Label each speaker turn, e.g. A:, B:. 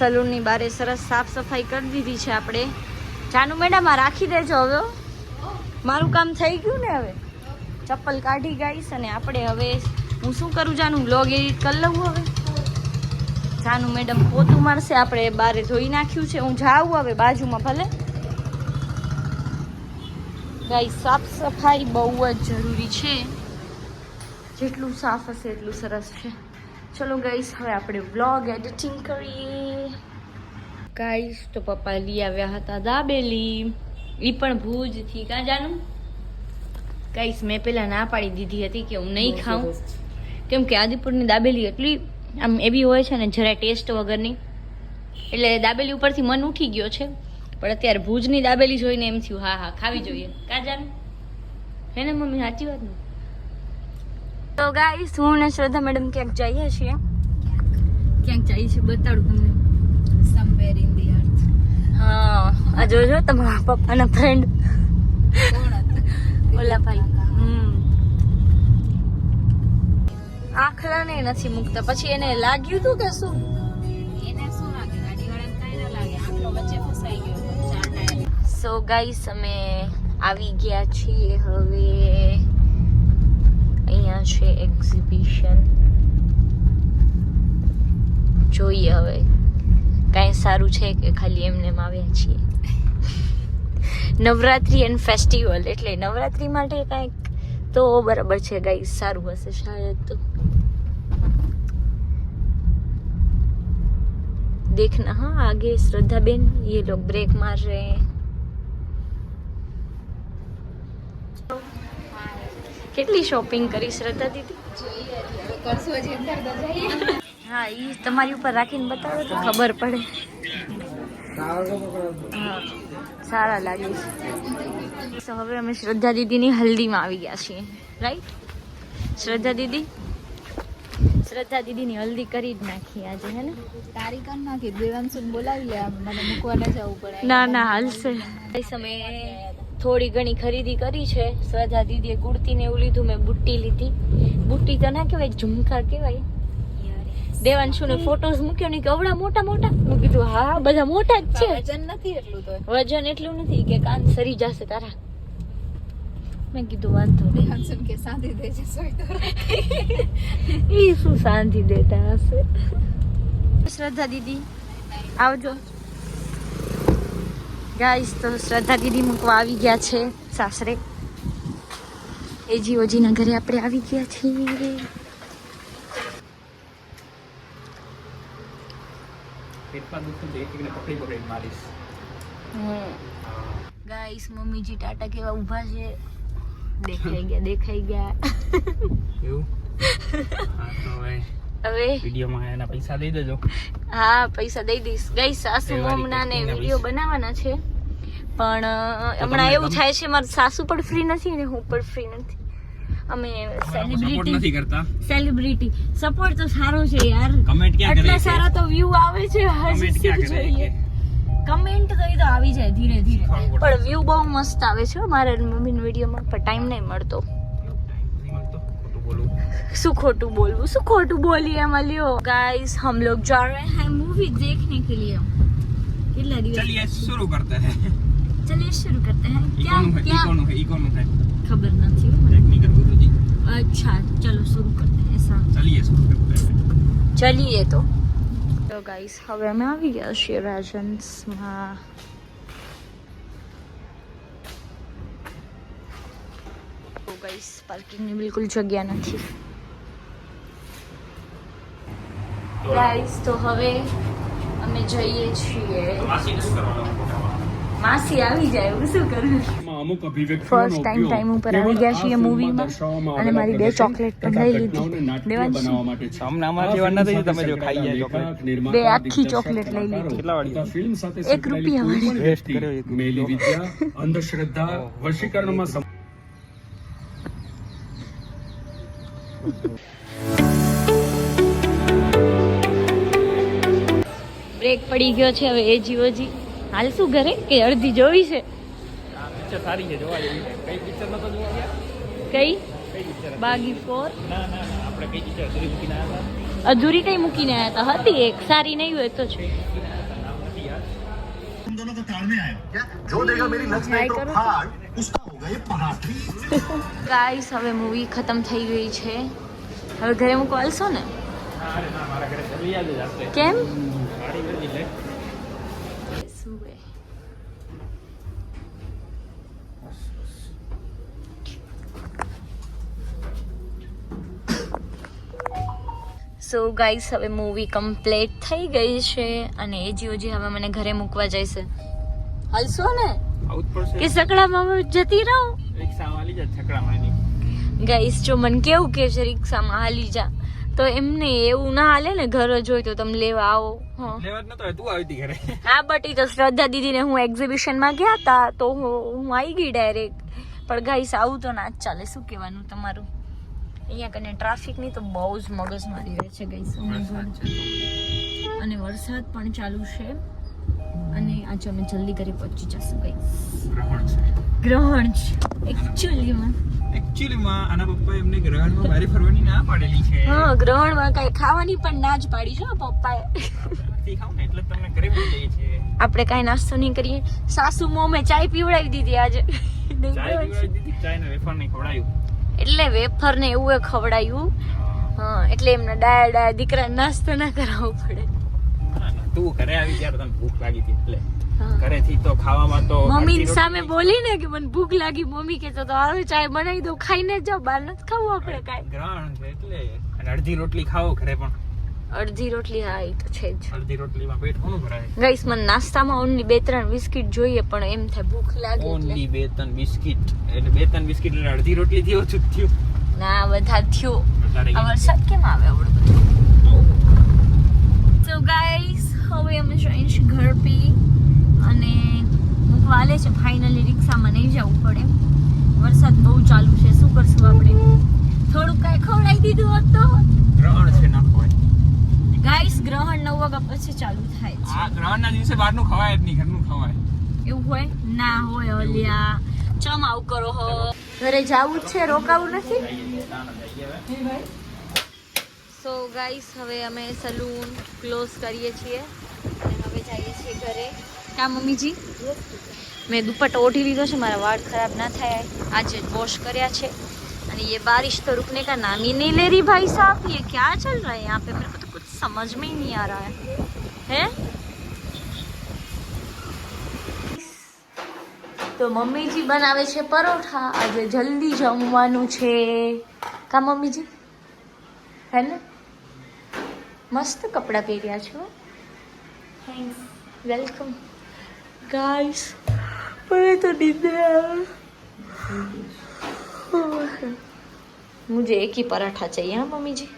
A: સલૂનની બારે સરસ સાફ સફાઈ કરી દીધી છે આપણે. જાનુ મેડમ, આ રાખી દેજો હવે મારું કામ થઈ ગયું ને હવે. ચપ્પલ કાઢી ગાઈશ અને આપણે હવે હું શું કરું જાનું? બ્લોગ એડિટ કરી લઉં હવે. જાનુ મેડમ પોતું મારશે, આપણે બારે ધોઈ નાખ્યું છે. હું જાઉં હવે બાજુમાં ભલે. ગાઈ સાફ સફાઈ બહુ જ જરૂરી છે. જેટલું સાફ હશે એટલું સરસ છે. ચલો ગાઈસ હવે આપણે વ્લોગ એડિટિંગ કરીએ. ગાઈસ તો પપ્પા લઈ આવ્યા હતા દાબેલી. એ પણ ભુજથી કાં જાનું? ગાઈસ મેં પહેલાં ના પાડી દીધી હતી કે હું નહીં ખાઉં. કેમ કે આદિપુરની દાબેલી એટલી આમ એવી હોય છે ને જરા ટેસ્ટ વગરની. એટલે દાબેલી ઉપરથી મન ઉઠી ગયો છે. પણ અત્યારે ભુજની દાબેલી જોઈને એમ થયું હા હા ખાવી જોઈએ. કાં જાનું? હે ને મમ્મી સાચી વાત ને? તો ગાઈસ હું ને શ્રદ્ધા મેડમ ક્યાંક જઈએ છીએ? ક્યાંક જઈએ છીએ બતાડું તમને.
B: સમવેર ઇન ધી અર્થ
A: હા આ જોજો તમારા પપ્પાના ફ્રેન્ડ
B: હતું?
A: ઓલા ભાઈ હમ. આખલાને નથી મૂકતા. પછી એને લાગ્યું તું કે શું? સો ગાઈસ અમે આવી ગયા છીએ હવે. અહીંયા છે એક્ઝિબિશન જોઈએ હવે કાંઈ સારું છે કે ખાલી એમને એમ આવ્યા છીએ નવરાત્રી એન્ડ ફેસ્ટિવલ એટલે નવરાત્રી માટે કાંઈક તો બરાબર છે ગાઈસ સારું હશે શાયદ તો देखना हाँ आगे श्रद्धा बेन ये लोग ब्रेक मार रहे हैं કેટલી શોપિંગ કરી શ્રદ્ધા દીદી?
B: જોઈએ હવે કરશું હજી અંદર તો જઈએ
A: હા એ તમારી ઉપર રાખીને બતાવો તો ખબર પડે. હા સારા લાગે છે. હવે અમે શ્રદ્ધા દીદીની હલ્દીમાં આવી ગયા છીએ રાઈટ શ્રદ્ધા દીદી? શ્રદ્ધા દીદીની હલ્દી કરી જ નાખી આજે હે ને?
B: તારી કર નાખી દેવાંશુને બોલાવી લે આમ મને મૂકવા ન જવું પડે.
A: ના ના હાલશે. એ અમે થોડી ઘણી ખરીદી કરી છે. શ્રદ્ધા દીદીએ કુર્તી ને એવું લીધું મેં બુટ્ટી લીધી. બુટ્ટી તો ના કહેવાય ઝુમકા કહેવાય. દેવાંશુ ને ફોટોસ મૂક્યો ને કે અવડા મોટા મોટા. મેં કીધું હા બધા મોટા જ છે.
B: વજન નથી એટલું તો.
A: વજન એટલું નથી કે કાન સરી જશે તારા. મેં કીધું વાંધો નહીં.
B: દેવાંશુને કે સાંધી દેજે સોય તો
A: ઈ શું શાંતિ દેતા હશે? શ્રદ્ધા દીદી આવજો. ગાઈસ તો શ્રદ્ધા દીદી મૂકવા આવી ગયા છે સાસરે. એજી ઓજીના ઘરે આપણે આવી ગયા છીએ. ગાઈસ મમ્મીજી ટાટા કેવા ઊભા છે. દેખાઈ ગયા દેખાઈ ગયા.
C: એવું? હા તો હવે
A: હવે.
C: વિડીયોમાં એના પૈસા દઈ દેજો.
A: હા પૈસા દઈ દઈશ. ગઈ સાસુ મમના ને વીડિયો બનાવવાના છે? પણ હમણાં એવું થાય છે મારા સાસુ પણ ફ્રી નથી ને હું પણ ફ્રી નથી. અમે સેલિબ્રિટી
C: નથી કરતા.
A: સેલિબ્રિટી સપોર્ટ તો સારો છે યાર.
C: કમેન્ટ ક્યાં કરે
A: સારા તો વ્યૂ આવે છે હજી જોઈએ. કમેન્ટ તો તો આવી જાય ધીરે ધીરે. પણ વ્યૂ બહુ મસ્ત આવે છે મારા મમ્મીના વિડીયોમાં પણ ટાઈમ નહીં મળતો.
C: सुखोटू बोल बोलू
A: શું खोटू बोलिए मलियो। गाइस हम लोग जा रहे हैं मूवी देखने के लिए।
C: चलिए शुरू करते हैं।
A: चलिए शुरू करते हैं। क्या क्या
C: है? है?
A: खबर ना थी अच्छा चलो शुरू करते हैं ऐसा।
C: चलिए शुरू करते हैं।
A: चलिए तो। તો ગાઈસ હવે અમે આવી ગયા છીએ રેજન્સમાં તો ગાઈસ પાર્કિંગની બિલકુલ જગ્યા નથી. ગાઈસ તો હવે અમે જઈએ છીએ. માસી આવી જાય હું શું કરું ફર્સ્ટ ટાઈમ ટાઈમ ઉપર આવી ગયા છીએ મૂવીમાં અને મારી બે ચોકલેટ પણ લઈ લીધી દેવાંશી.
D: છે.
A: બે આખી ચોકલેટ લઈ લીધી.
D: કલાકારો
C: કેટલા વાળી?
D: તથા ફિલ્મ સાથે
A: એક રૂપિયા
D: સંકળાયેલી કોઈ
A: બ્રેક પડી ગયો છે હવે એ જીવોજી હાલ શું ઘરે કે અડધી જોવી છે
C: પિક્ચર સારી છે જોવા જેવી છે કઈ પિક્ચર નતો જોવા ગયા
A: કઈ
C: કઈ પિક્ચર
A: બાગી ફોર
C: ના ના ના આપણે કઈ પિક્ચર શ્રીમુખી ના હતા
A: અધૂરી કઈ મૂકીને આવ્યા હતા હતી એક સારી નહીં હોય તો છે
E: तुम दोनों को ताड़ में आया क्या जो देगा मेरी नच
A: ગાઈસ હવે મૂવી ખતમ થઈ ગઈ છે. હવે ઘરે મૂકવા આલશો ને? કેમ? સો ગાઈસ હવે મૂવી કમ્પ્લીટ થઈ ગઈ છે અને એ જીઓ જી હવે મને ઘરે મૂકવા જઈશે. હલશો ને? કે સકડામાં જતી રહું?
C: રિક્ષા વાલી જા છકડામાં
A: ગાઈસ જો મને કેવું કે છે રિક્ષામાં હાલી જા તો એમને એવું ના હાલે ને ઘર જ હોય તો તમે લેવા આવો હા.
C: તું
A: બટ એ તો શ્રદ્ધા દીદીને હું એક્ઝિબિશનમાં ગયા હતા તો હું હું આવી ગઈ ડાયરેક્ટ પણ ગાઈસ આવું તો ના જ ચાલે. શું કહેવાનું તમારું? અહીંયા કને ટ્રાફિકની તો બહુ જ મગજ મારી રહે છે. ગાઈસ અને વરસાદ પણ ચાલુ છે. અને આજે અમે જલ્દી ઘરે પહોંચી જશું ભાઈ
C: ગ્રહણ છે.
A: ગ્રહણ છે. એકચ્યુઅલીમાં
C: એકચ્યુઅલી આના પપ્પા એમને ગ્રહણમાં બારી ફરવાની ના પાડેલી છે.
A: હા ગ્રહણમાં કાંઈ ખાવાની પણ ના જ પાડી છે પપ્પાએ.
C: એટલે તમને ઘરે
A: આપણે કાંઈ નાસ્તો નહીં કરીએ. સાસુ મોમે ચાય પીવડાવી દીધી આજે.
C: ચાય પીવડાવી દીધી ચાય વેફર નહીં ખવડાયું.
A: એટલે વેફર ને એવું એ ખવડાયું. હા. એટલે એમના ડાયા ડાયા દીકરા નાસ્તો ના કરાવવો પડે.
C: તું ઘરે આવી ત્યારે તને ભૂખ લાગી હતી. એટલે ઘરેથી તો ખાવામાં તો
A: મમ્મી સામે બોલી ને કે મને ભૂખ લાગી મમ્મી કે તો હાલો ચાય બનાવી દઉં ખાઈને જ બહાર નથી ખાવું આપણે કાંઈ.
C: ગ્રહણ છે એટલે. અને અડધી રોટલી ખાઓ ઘરે પણ.
A: અડધી રોટલી હા એ તો છે જ.
C: અડધી રોટલીમાં પેટ કોનું ભરાય?
A: ગાઈસ મને નાસ્તામાં ઓનલી બે ત્રણ બિસ્કિટ જોઈએ પણ એમ થાય ભૂખ લાગે
C: ઓનલી બે ત્રણ બિસ્કિટ. એટલે બે ત્રણ બિસ્કિટ એટલે અડધી રોટલી થી ઓછું થયું.
A: ના બધા થયું. આ વરસાદ કેમ આવે આવડું બધું સો ગાઈસ હવે અમે છીએ ઘર પી અને મૂકવા લે છે ફાઇનલી રિક્ષામાં નહીં જવું પડે. વરસાદ બહુ ચાલુ છે શું કરશું આપણે? થોડુંક કાંઈ ખવડાવી દીધું હોત તો?
C: ગ્રહણ છે
A: ગાઈસ ગ્રહણ નવ વાગ્યા પછી ચાલુ થાય છે.
C: આ ગ્રહણ ના દિવસે બહારનું ખવાય જ નહીં ઘરનું ખવાય.
A: એવું હોય? ના હોય ઓલિયા ચમ આવું કરો હો? ઘરે જવું જ છે રોકાવું નથી? સો ગાઈસ હવે અમે સલૂન ક્લોઝ કરીએ છીએ અને હવે જઈએ છીએ ઘરે કા મમ્મીજી મેં દુપટ્ટો ઓઢી લીધો છે મારા વાળ ખરાબ ના થાય આજે વોશ કર્યા છે અને ये बारिश तो रुकने का नाम ही नहीं ले रही भाई साहब ये क्या चल रहा है यहाँ पे मेरे को तो कुछ समझ में ही नहीं आ रहा है हैं તો મમ્મીજી બનાવે છે પરોઠા આજે જલ્દી જમવાનું છે કા મમ્મીજી હે ને? મસ્ત કપડાં પહેર્યા છો. થેન્ક્સ વેલકમ ગાઈસ મને તો નીંદર મુજે એકી પરાઠા ચાહીએ મમ્મી જી